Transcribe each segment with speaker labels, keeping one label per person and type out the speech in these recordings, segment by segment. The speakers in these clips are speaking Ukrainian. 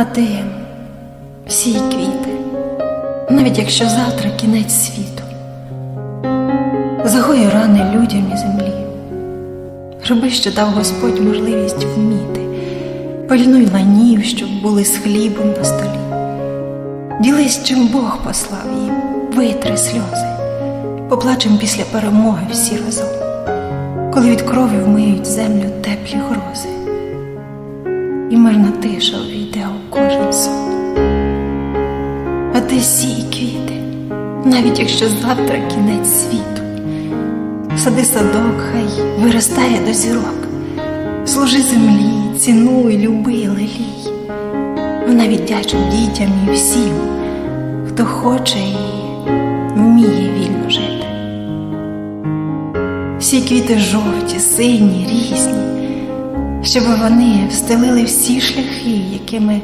Speaker 1: А ти всі квіти, навіть якщо завтра кінець світу, загої рани людям і землі. Роби, що дав Господь можливість вміти, пильнуй ланів, щоб були з хлібом на столі. Ділись, чим Бог послав їм, витри сльози, поплачем після перемоги всі разом, коли від крові вмиють землю теплі грози, і мирна тиша увійде кожен сон. А ти сій квіти, навіть якщо завтра кінець світу. Сади садок, хай виростає до зірок, служи землі, цінуй, люби, лелій. Вона віддячить дітям і всім, хто хоче і вміє вільно жити. Всі квіти жовті, сині, різні, щоб вони встелили всі шляхи, якими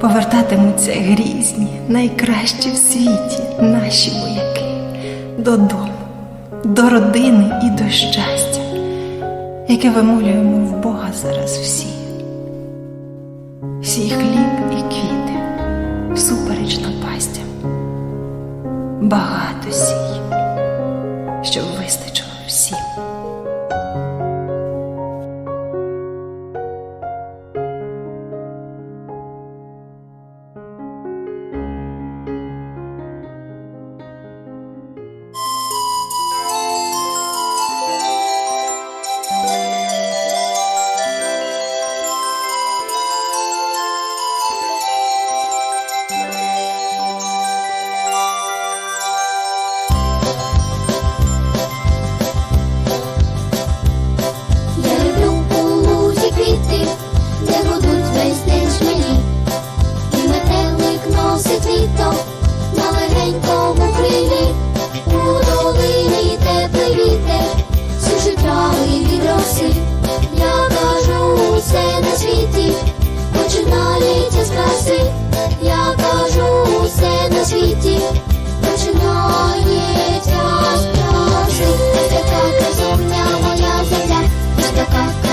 Speaker 1: повертатимуться грізні, найкращі в світі наші вояки додому, до родини і до щастя, яке вимолюємо в Бога зараз всі. Всі хліб і квіти всупереч напастям, багато сій, щоб вистачило. Thank you.